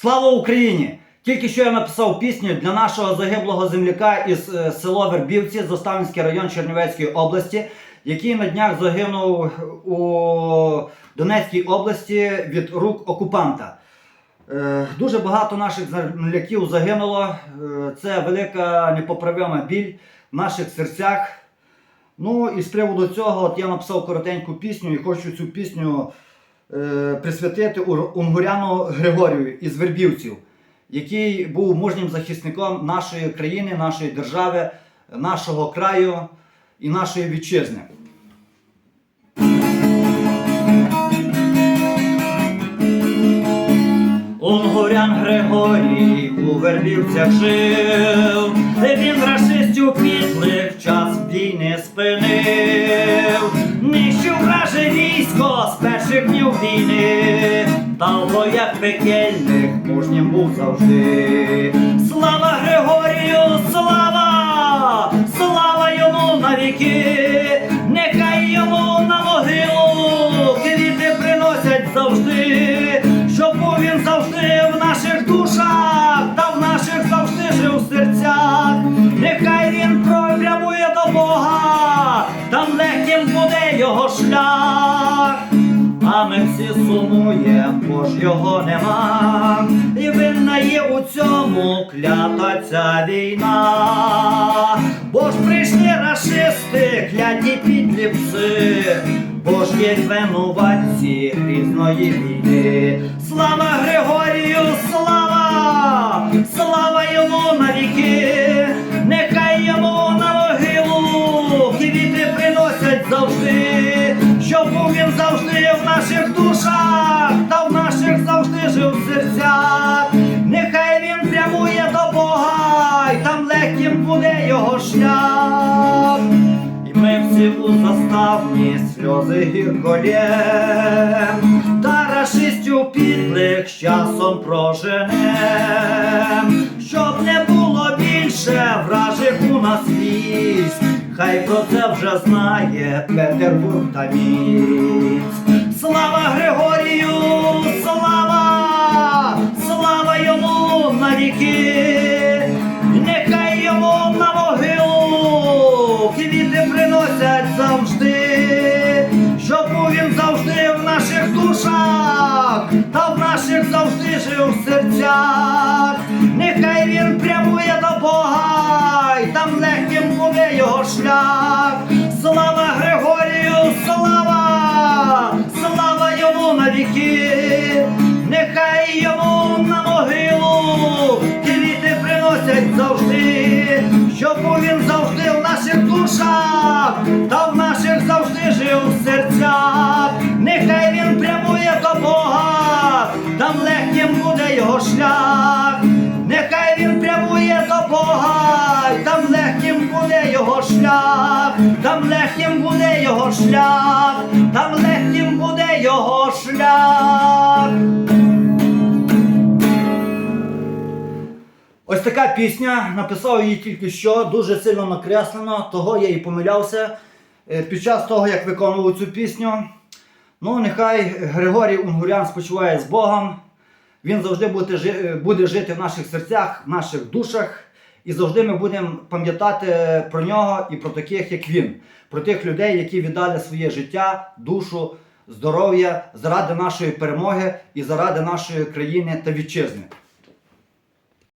Слава Україні! Тільки що я написав пісню для нашого загиблого земляка із е, село Вербівці, Заставницький район Чернівецької області, який на днях загинув у Донецькій області від рук окупанта. Е, Дуже багато наших земляків загинуло. Е, Це велика непоправима біль в наших серцях. Ну і з приводу цього от я написав коротеньку пісню і хочу цю пісню присвятити Ур- Унгуряну Григорію із Вербівців, який був мужнім захисником нашої країни, нашої держави, нашого краю і нашої вітчизни. Унгурян Григорій у Вербівцях жив, він рашистів підлих час війни спинив, враже військо з перших днів війни, та в боях мужнім був завжди. Слава Григорію, слава! Слава йому навіки! Нехай йому на могилу квіти приносять завжди, щоб був він завжди в наших душах, та в наших завжди жив там буде його шлях. А ми всі сумуєм, бо ж його нема, і винна є у цьому клята ця війна. Бо ж прийшли рашисти, кляті підлі пси, бо ж є винуватці грізної війни. Слава Григорію, слава! Завжди, щоб був він завжди в наших душах, та в наших завжди жив в серцях. Нехай він прямує до Бога, і там легким буде його шлях. І ми всі у заставні сльози гірко лєм, та рашистів підлих з часом проженем, щоб не було більше вражих у нас військ, хай про це вже знає Петербург та міць. Слава Григорію, слава, слава йому навіки, нехай йому на могилу квіти приносять завжди, щоб він завжди в наших душах, та в наших завжди жив серцях. Завжди, щоб він завжди в наших душах, та в наших завжди жив в серцях. Нехай він прямує до Бога, там легким буде його шлях. Нехай він прямує до Бога, там легким буде його шлях, там легким буде його шлях, там легким буде його шлях. Ось така пісня. Написав її тільки що, дуже сильно накреслено, того я і помилявся е, під час того, як виконував цю пісню. Ну, нехай Григорій Унгурян спочиває з Богом. Він завжди буде, е, буде жити в наших серцях, в наших душах. І завжди ми будемо пам'ятати про нього і про таких, як він, про тих людей, які віддали своє життя, душу, здоров'я заради нашої перемоги і заради нашої країни та вітчизни.